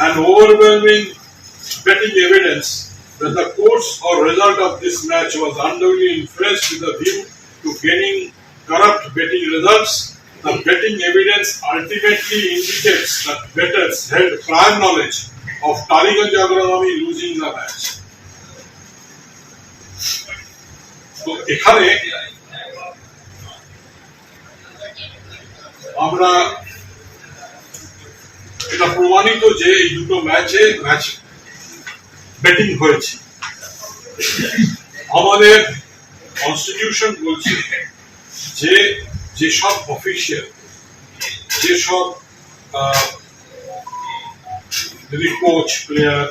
and overwhelming betting evidence that the course or result of this match was unduly influenced with a view to gaining corrupt betting results. The betting evidence ultimately indicates that bettors held prior knowledge of Taliganj Agrawami losing the match. তো এখানে আমরা এটা প্রমাণিত যে এই দুটো ম্যাচে match betting হয়েছে। আমাদের কনস্টিটিউশন বলছে যে যেসব অফিসিয়াল যেসব যদি কোচ প্লেয়ার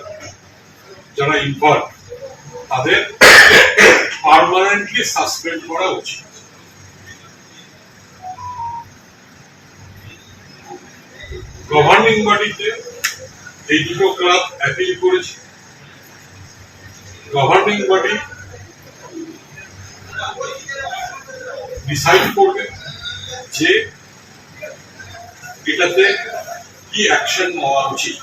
যারা ইনভলভ তাদের পার্মানেন্টলি সাসপেন্ড করা উচিত। গভর্নিং বডিতে এই দুটো ক্লাব অ্যাপিল করেছে। গভর্নিং বডি ডিসাইড করবে যে এটাতে কি অ্যাকশন নেওয়া উচিত।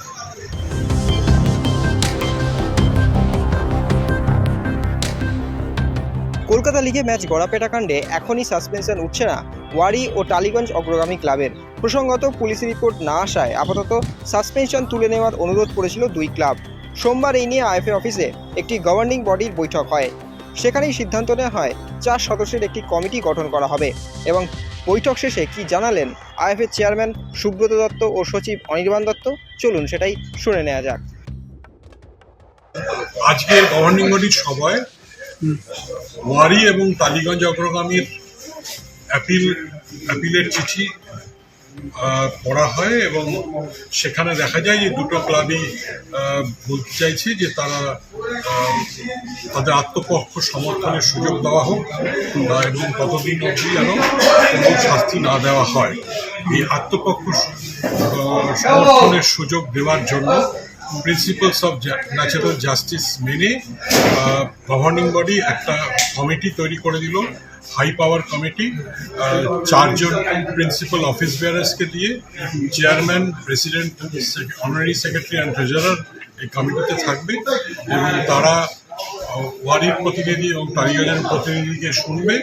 কলকাতা লিগে ম্যাচ গড়াপেটা কাণ্ডে এখনই সাসপেনশন উঠছে না ওয়ারি ও টালিগঞ্জ অগ্রগামী ক্লাবের। প্রসঙ্গত পুলিশ রিপোর্ট না আসায় আপাতত সাসপেনশন তুলে নেওয়ার অনুরোধ করেছিল দুই ক্লাব। সোমবার এই নিয়ে আইএফএ অফিসে একটি গভর্নিং বডির বৈঠক হয়। সেখানেই সিদ্ধান্ত নেওয়া হয়, চার সদস্যের একটি কমিটি গঠন করা হবে এবং বৈঠক শেষে কি জানালেন আইএফএ চেয়ারম্যান সুব্রত দত্ত ও সচিব অনির্বাণ দত্ত? চলুন সেটাই শুনে নেওয়া যাক। আজকে গভর্নিং বডির সভায় ওয়ারি এবং টালিগঞ্জ অগ্রগামীর অ্যাপিল, অ্যাপিলের চিঠি পড়া হয় এবং সেখানে দেখা যায় যে দুটো ক্লাবই বলতে চাইছে যে তারা তাদের আত্মপক্ষ সমর্থনের সুযোগ দেওয়া হোক এবং ততদিন অবধি যেন কোনো শাস্তি না দেওয়া হয়। এই আত্মপক্ষ সমর্থনের সুযোগ দেওয়ার জন্য প্রিন্সিপালস অফ ন্যাচারাল জাস্টিস মেনে গভর্নিং বডি একটা কমিটি তৈরি করে দিল হাই পাওয়ার কমিটি চারজন প্রিন্সিপাল অফিস বেয়ারার্সকে দিয়ে chairman president honorary secretary and treasurer এই কমিটিতে থাকবে এবং তারা ওয়ারির প্রতিনিধি এবং টালিগঞ্জের প্রতিনিধিকে শুনবে,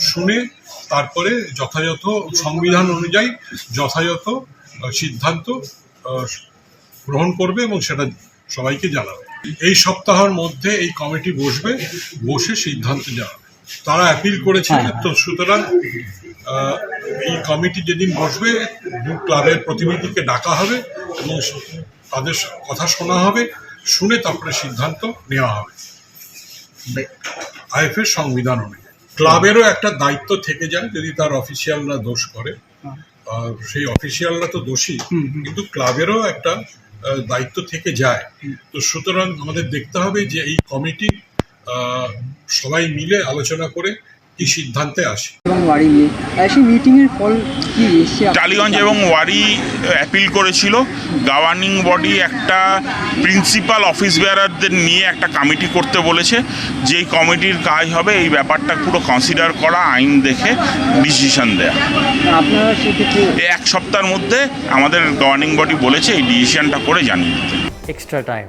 শুনে তারপরে যথাযথ সংবিধান অনুযায়ী যথাযথ সিদ্ধান্ত গ্রহণ করবে এবং সেটা সবাইকে জানাবে। এই সপ্তাহের মধ্যে এই কমিটি বসবে বসে সিদ্ধান্ত জানাবে তারা অ্যাপিল করেছে তো সুতরাং এই কমিটি যেদিন বসবে দু ক্লাবের প্রতিনিধিকে ডাকা হবে এবং তাদের কথা শোনা হবে শুনে তারপরে সিদ্ধান্ত নেওয়া হবে। আইএফের সংবিধান অনুযায়ী। ক্লাবেরও একটা দায়িত্ব থেকে যায় যদি তার অফিসিয়ালরা দোষ করে। সেই অফিসিয়ালরা তো দোষী কিন্তু ক্লাবেরও একটা দায়িত্ব থেকে যায়। তো সুতরাং আমাদের দেখতে হবে যে এই কমিটি সবাই মিলে আলোচনা করে কি সিদ্ধান্তে আসে? এবং ওয়ারি নিয়ে। সেই মিটিংয়ের ফল কি টালিগঞ্জ এবং ওয়ারি অ্যাপিল করেছিল। গভর্নিং বডি একটা প্রিন্সিপাল অফিস বেয়ারারদের নিয়ে একটা কমিটি করতে বলেছে। যেই কমিটির কাজ হবে এই ব্যাপারটা পুরো কনসিডার করা আইন দেখে ডিসিশন দেয়া। আপনারা সেক্ষেত্রে এক সপ্তাহের মধ্যে আমাদের গভর্নিং বডি বলেছে এই ডিসিশনটা করে জানিয়ে দিতে। Extra time.